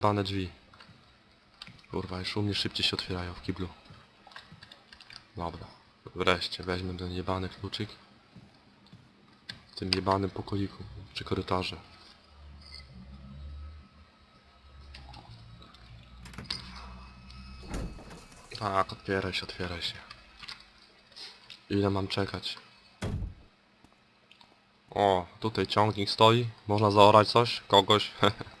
Pane drzwi. Kurwa, już u mnie szybciej się otwierają w kiblu. Dobra. Wreszcie weźmę ten jebany kluczyk. W tym jebanym pokoiku. Czy korytarze. Tak, otwieraj się, otwieraj się. Ile mam czekać? O, tutaj ciągnik stoi. Można zaorać coś? Kogoś?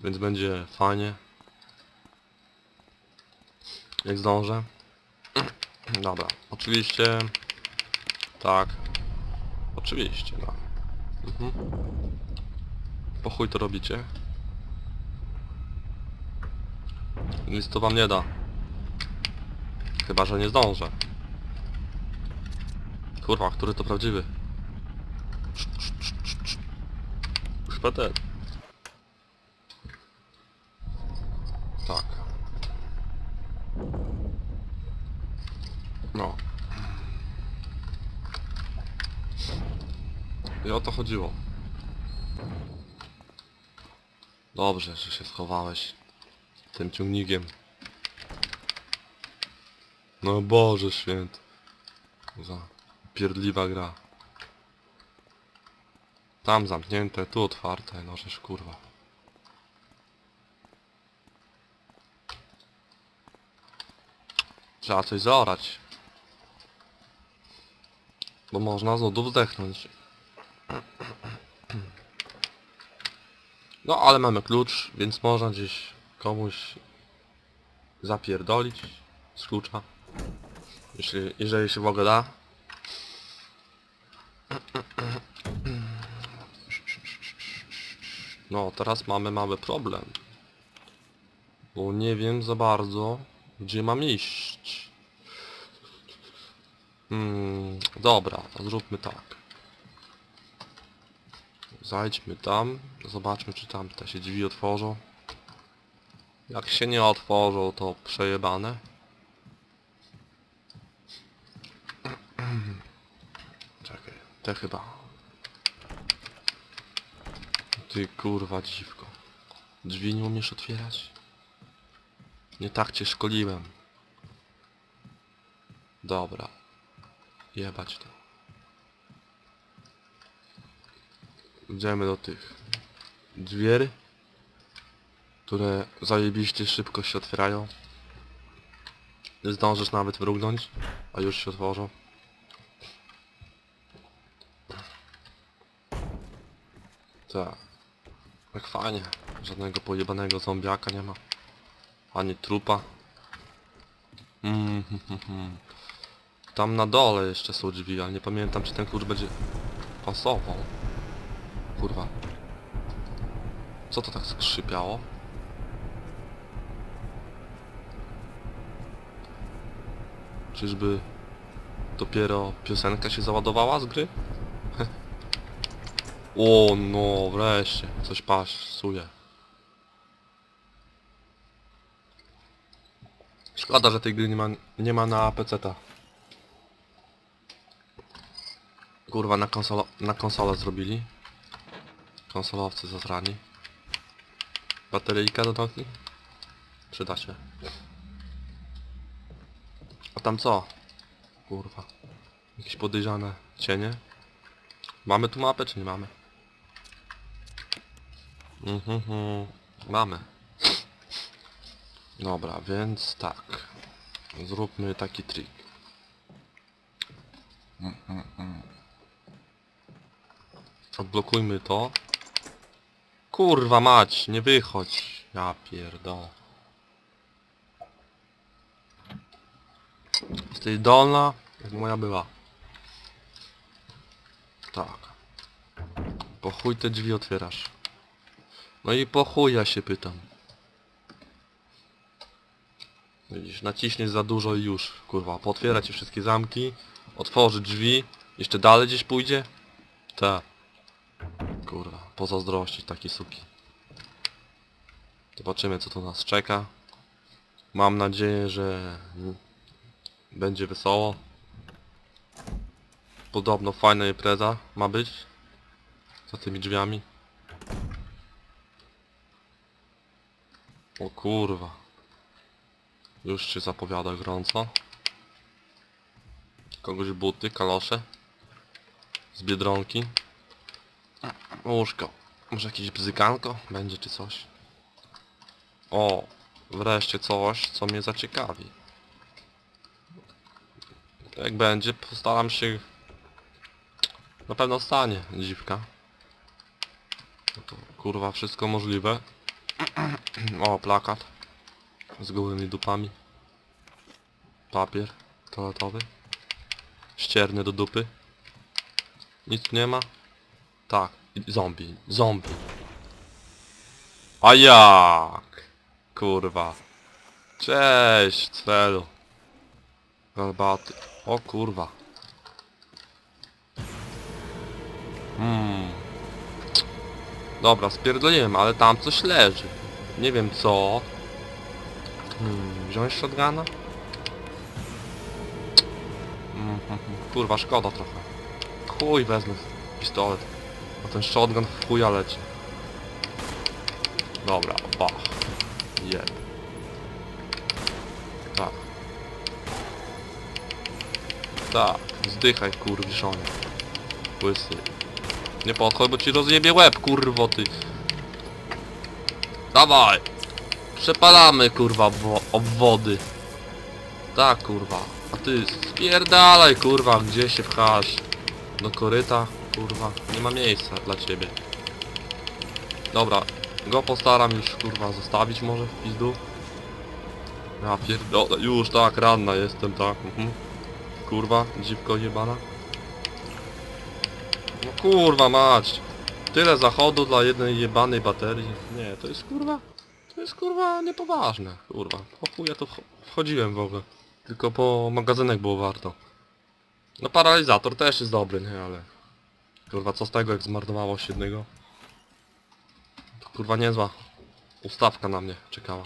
Więc będzie fajnie. Jak zdążę. Dobra, oczywiście. Tak. Oczywiście, no. Mhm. Po chuj to robicie. Nic to wam nie da. Chyba, że nie zdążę. Kurwa, który to prawdziwy? Szpeter. Tak. No. I o to chodziło. Dobrze, że się schowałeś tym ciągnikiem. No Boże święty. Za pierdliwa gra. Tam zamknięte, tu otwarte, no żeż kurwa. Trzeba coś zaorać. Bo można z nudów zdechnąć. No ale mamy klucz, więc można gdzieś komuś zapierdolić z klucza. Jeśli, jeżeli się w ogóle da. No, teraz mamy mały problem. Bo nie wiem za bardzo, gdzie mam iść. Hmm, dobra, zróbmy tak. Zajdźmy tam, zobaczmy czy tam te się drzwi otworzą. Jak się nie otworzą, to przejebane. Czekaj, te chyba. Ty kurwa dziwko. Drzwi nie umiesz otwierać? Nie tak cię szkoliłem. Dobra. Jebać to. Idziemy do tych drzwier, które zajebiście szybko się otwierają. Nie zdążysz nawet mrugnąć, a już się otworzą. Tak. Jak fajnie. Żadnego pojebanego zombiaka nie ma. Ani trupa. Mm, hm, hm, hm. Tam na dole jeszcze są drzwi, ale nie pamiętam czy ten klucz będzie pasował. Kurwa. Co to tak skrzypiało? Czyżby dopiero piosenka się załadowała z gry? O no, wreszcie. Coś pasuje. Szkoda, że tej gry nie ma, nie ma na PC-ta. Kurwa, na konsolo, na konsolę zrobili. Konsolowcy zasrani. Bateryjka do nogi? Przyda się. A tam co? Kurwa. Jakieś podejrzane cienie? Mamy tu mapę, czy nie mamy? Mhm, mhm. mamy. Dobra, więc tak. Zróbmy taki trik. Mm, mm. Odblokujmy to. Kurwa mać, nie wychodź. Ja pierdolę. Jesteś dolna, jak moja była. Tak. Po chuj te drzwi otwierasz. No i po chuj ja się pytam. Widzisz, naciśniesz za dużo i już, kurwa, potwiera ci wszystkie zamki, otworzy drzwi, jeszcze dalej gdzieś pójdzie? Tak. Kurwa, pozazdrościć taki suki. Zobaczymy co tu nas czeka. Mam nadzieję, że będzie wesoło. Podobno fajna impreza ma być. Za tymi drzwiami. O kurwa. Już się zapowiada gorąco. Kogoś buty, kalosze. Z Biedronki. Łóżko. Może jakieś bzyganko będzie czy coś. O, wreszcie coś, co mnie zaciekawi. Jak będzie, postaram się... Na pewno stanie dziwka. No to kurwa wszystko możliwe. O, plakat. Z gołymi dupami. Papier toaletowy. Ścierny do dupy. Nic nie ma? Tak. Zombie. Zombie. A jak? Kurwa. Cześć, Cwelu. Galbaty. O kurwa. Hmm. Dobra, spierdoliłem, ale tam coś leży. Nie wiem co. Hmm, wziąć shotguna? Mm, hmm, hmm, kurwa, szkoda trochę. Chuj, wezmę pistolet. A ten shotgun w chuja leci. Dobra, bach. Jeb. Tak. Tak, zdychaj kurwiszonie. Łysy. Nie podchodź, bo ci rozjebie łeb, kurwo ty. Dawaj! Przepalamy, kurwa, obwo- obwody. Tak, kurwa. A ty spierdalaj, kurwa, gdzie się pchasz? Do koryta, kurwa. Nie ma miejsca dla ciebie. Dobra, go postaram już, kurwa, zostawić może w pizdu. Ja pierdolę, już tak, ranna jestem, tak. Mhm. Kurwa, dziwko jebana. No kurwa mać. Tyle zachodu dla jednej jebanej baterii. Nie, to jest kurwa... To jest kurwa niepoważne. Kurwa. Po ja to wch- wchodziłem w ogóle. Tylko po magazynek było warto. No paralizator też jest dobry, nie? Ale... Kurwa co z tego jak zmarnowało się jednego? To kurwa niezła ustawka na mnie czekała.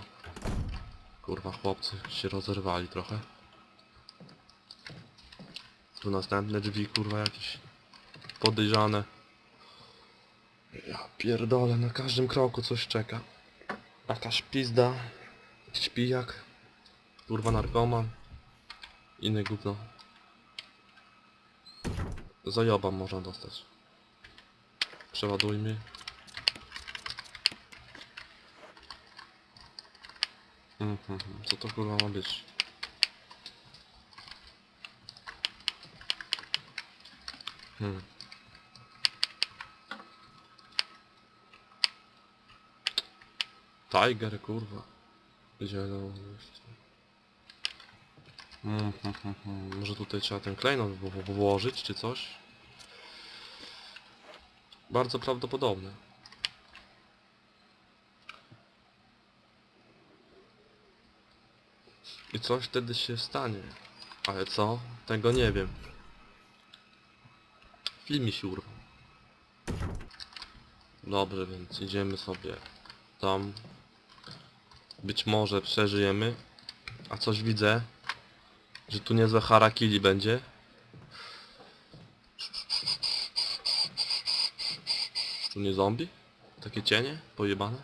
Kurwa chłopcy się rozerwali trochę. Tu następne drzwi kurwa jakieś podejrzane. Ja pierdolę, na każdym kroku coś czeka. Jakaś pizda, jakiś pijak, kurwa narkoman, inny gówno. Zajoba można dostać. Przeładujmy. Mhm, co to kurwa ma być? Hmm. Tiger, kurwa. Zielono. Mm, mm, mm. Może tutaj trzeba ten klejnot włożyć, czy coś? Bardzo prawdopodobne. I coś wtedy się stanie. Ale co? Tego nie wiem. Film mi się urwał. Dobrze, więc idziemy sobie tam. Być może przeżyjemy. A coś widzę, że tu niezłe harakiri będzie. Tu nie zombie? Takie cienie? Pojebane?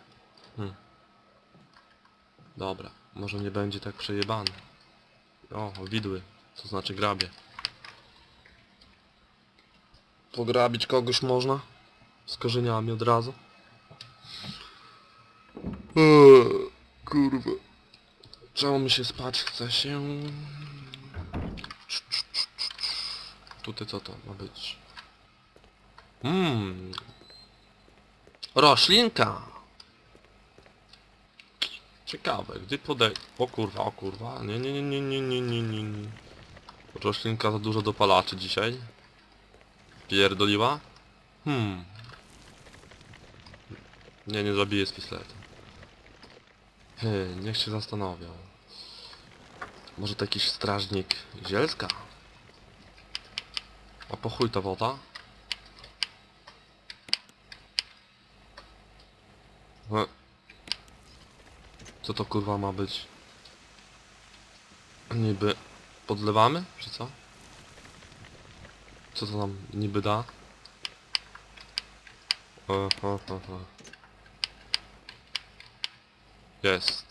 Hmm. Dobra, może nie będzie tak przejebane. O, widły, co znaczy grabie. Pograbić kogoś można? Z korzeniami od razu? Eee, kurwa. Czemu mi się spać chce się? Tutaj co to ma być? Mmm. Roślinka! Ciekawe, gdy podej... O kurwa, o kurwa. Nie, nie, nie, nie, nie, nie, nie, nie. Roślinka za dużo dopalaczy dzisiaj. Pierdoliła? Hmm. Nie, nie zabiję z pistoletem. Hy, niech się zastanowią. Może to jakiś strażnik Zielska? A po chuj ta woda? Co to kurwa ma być? Niby podlewamy, czy co? Co to nam niby da? Jest.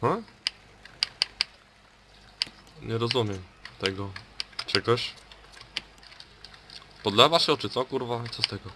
Ha? Nie rozumiem tego czegoś. Podlewa się oczy, co kurwa? Co z tego?